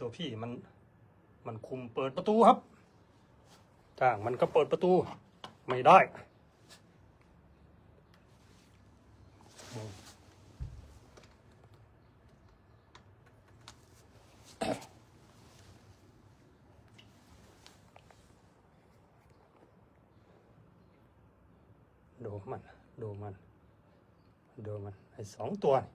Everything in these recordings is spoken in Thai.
ตัวพี่มัน มันคุมเปิดประตูครับจ้างมันก็เปิดประตูไม่ได้ดูมัน ดูมัน ดูมัน ไอ้สองตัวนี่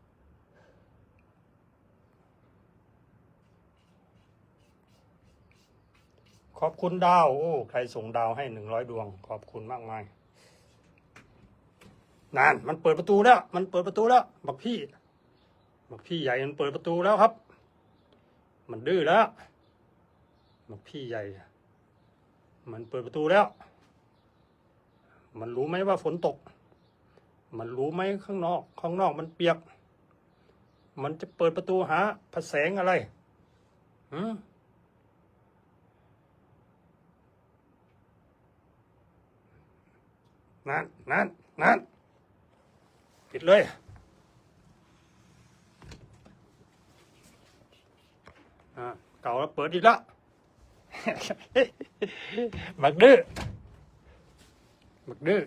ขอบคุณดาว โอ้ ใครส่งดาวให้หนึ่งร้อยดวง ขอบคุณมากมายนานมันเปิดประตูแล้ว มันเปิดประตูแล้ว บักพี่ บักพี่ใหญ่มันเปิดประตูแล้วครับ มันดื้อแล้ว บักพี่ใหญ่ มันเปิดประตูแล้ว มันรู้ไหมว่าฝนตก มันรู้ไหมข้างนอก ข้างนอกมันเปียก มันจะเปิดประตูหาพระแสงอะไรหืม นั่นนั่นนั่นปิดเลยอะเก่าแล้วเปิดอีกแล้วบักดื้อบักดื้อ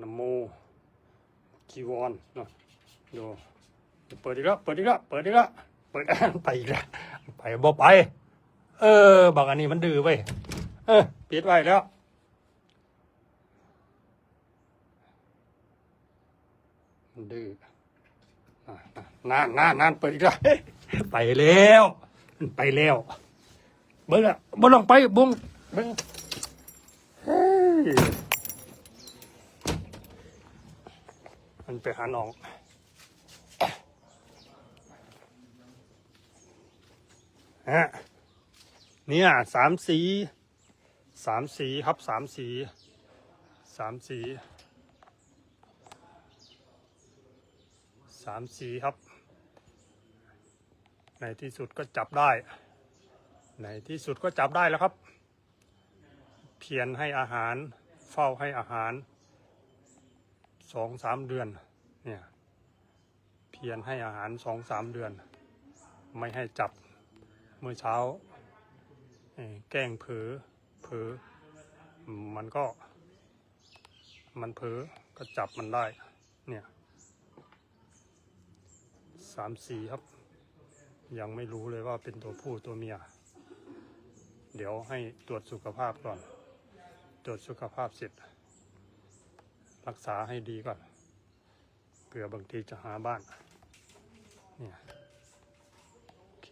นโมจีวรเนาะดูเปิดอีกแล้วเปิดอีกแล้วเปิดอีกแล้วเปิดไปอีกแล้วไปบ่ไป เออบางอันนี้มันดื้อไปเออปิดไว้แล้วมันดื้ออะอะนานนานนานเปิดอีกแล้วไปแล้วไปแล้วเบิ้งอะบ่ลองไปบุ้งเบิ้งเฮ้ยมันไปหาน้องฮะ เนี่ยสามสีสามสีครับสามสีสามสีสามสีครับ ในที่สุดก็จับได้ ในที่สุดก็จับได้แล้วครับ เพียรให้อาหาร เฝ้าให้อาหารสองสามเดือนเนี่ยเพียรให้อาหารสองสามเดือน ไม่ให้จับเมื่อเช้า แกล้งเผลอเผลอมันก็ มันเผลอก็จับมันได้ เนี่ยสามสี่ครับ ยังไม่รู้เลยว่าเป็นตัวผู้ตัวเมีย เดี๋ยวให้ตรวจสุขภาพก่อน ตรวจสุขภาพเสร็จ รักษาให้ดีก่อนเผื่อบางทีจะหาบ้าน เนี่ย โอเค